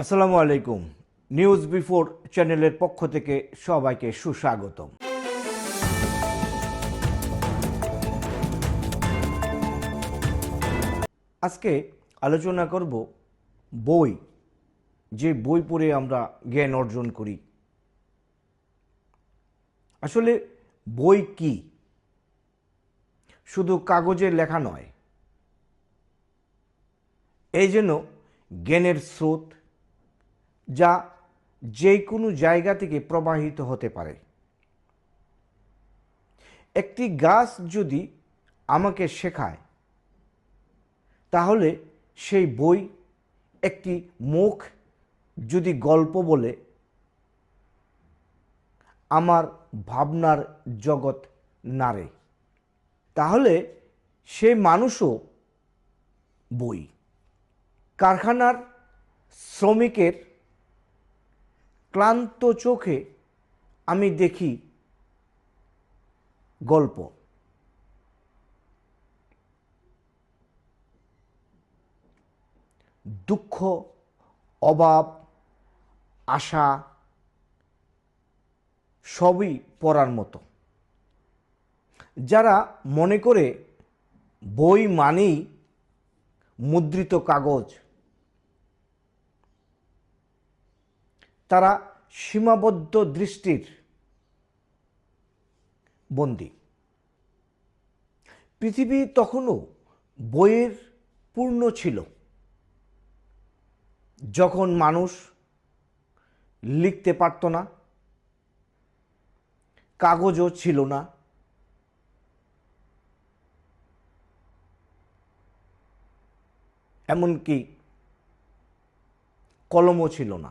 আসসালামু আলাইকুম। News before চ্যানেলের পক্ষ থেকে সবাইকে সুস্বাগতম। আজকে আলোচনা করব বই, যে বই পড়ে আমরা জ্ঞান অর্জন করি। আসলে বই কি? শুধু কাগজে লেখা নয়, এই জন্য জ্ঞানের স্রোত যা যে কোনো জায়গা থেকে প্রবাহিত হতে পারে। একটি গাছ যদি আমাকে শেখায়, তাহলে সেই বই, একটি মুখ যদি গল্প বলে, আমার ভাবনার জগৎ নাড়ে, তাহলে সে মানুষও বই। কারখানার শ্রমিকের ক্লান্ত চোখে আমি দেখি গল্প। দুঃখ, অভাব, আশা সবই পড়ার মতো। যারা মনে করে বই মানেই মুদ্রিত কাগজ তারা সীমাবদ্ধ দৃষ্টির বন্দী। পৃথিবী তখনও বইয়ের পূর্ণ ছিল। যখন মানুষ লিখতে পারত না, কাগজও ছিল না, এমনকি কলমও ছিল না।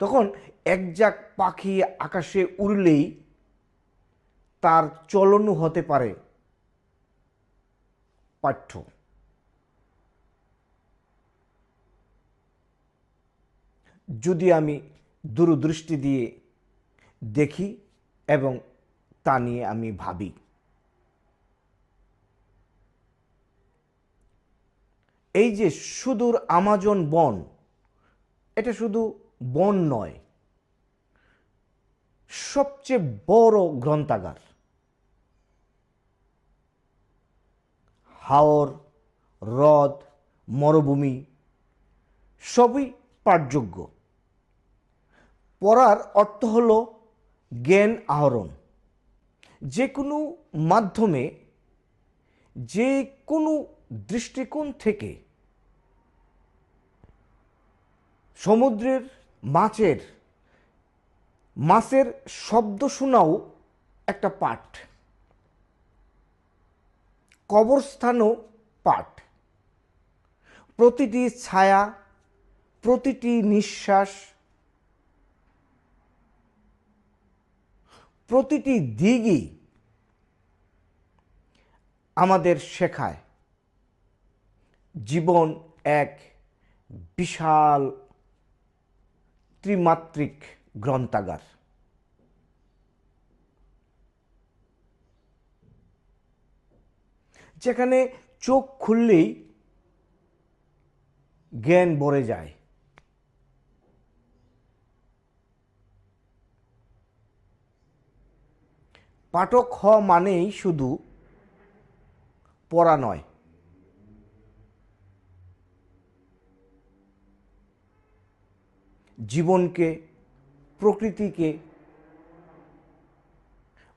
তখন একজাক পাখি আকাশে উড়লেই তার চলনও হতে পারে পাঠ্য। যদি আমি দূরদৃষ্টি দিয়ে দেখি এবং তা নিয়ে আমি ভাবি। এই যে সুদূর আমাজন বন, এটা শুধু বন নয়, সবচেয়ে বড় গ্রন্থাগার। হাওর, হ্রদ, মরুভূমি, সবই পাঠযোগ্য। পড়ার অর্থ হল জ্ঞান আহরণ। যে কোনো মাধ্যমে যে কোনো দৃষ্টিকোণ থেকে সমুদ্রের মাছের মাছের শব্দ শোনাও একটা পাঠ। কবরস্থানও পাঠ। প্রতিটি ছায়া, প্রতিটি নিঃশ্বাস, প্রতিটি দিকই আমাদের শেখায়। জীবন এক বিশাল ত্রিমাত্রিক গ্রন্থাগার। যেখানে চোখ খুললেই জ্ঞান ভরে যায়। পাঠক হওয়া মানেই শুধু পড়া নয়। জীবনকে প্রকৃতিকে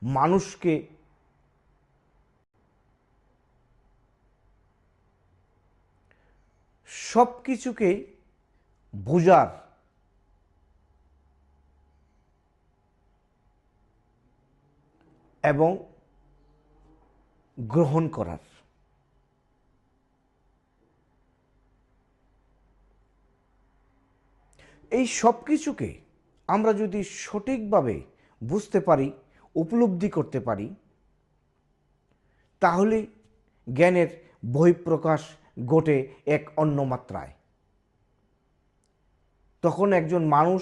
মানুষকে সব কিছুকেই বোঝার এবং গ্রহণ করার। এই সব কিছুকে আমরা যদি সঠিকভাবে বুঝতে পারি, উপলব্ধি করতে পারি, তাহলে জ্ঞানের বহিঃপ্রকাশ ঘটে এক অন্য মাত্রায়। তখন একজন মানুষ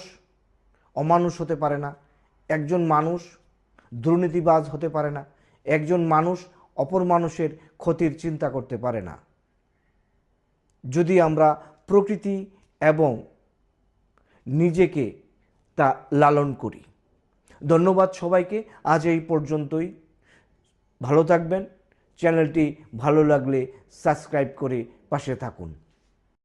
অমানুষ হতে পারে না, একজন মানুষ দুর্নীতিবাজ হতে পারে না, একজন মানুষ অপর মানুষের ক্ষতির চিন্তা করতে পারে না। যদি আমরা প্রকৃতি এবং নিজেকে তা লালন করি। ধন্যবাদ সবাইকে। আজ এই পর্যন্তই। ভালো থাকবেন। চ্যানেলটি ভালো লাগলে সাবস্ক্রাইব করে পাশে থাকুন।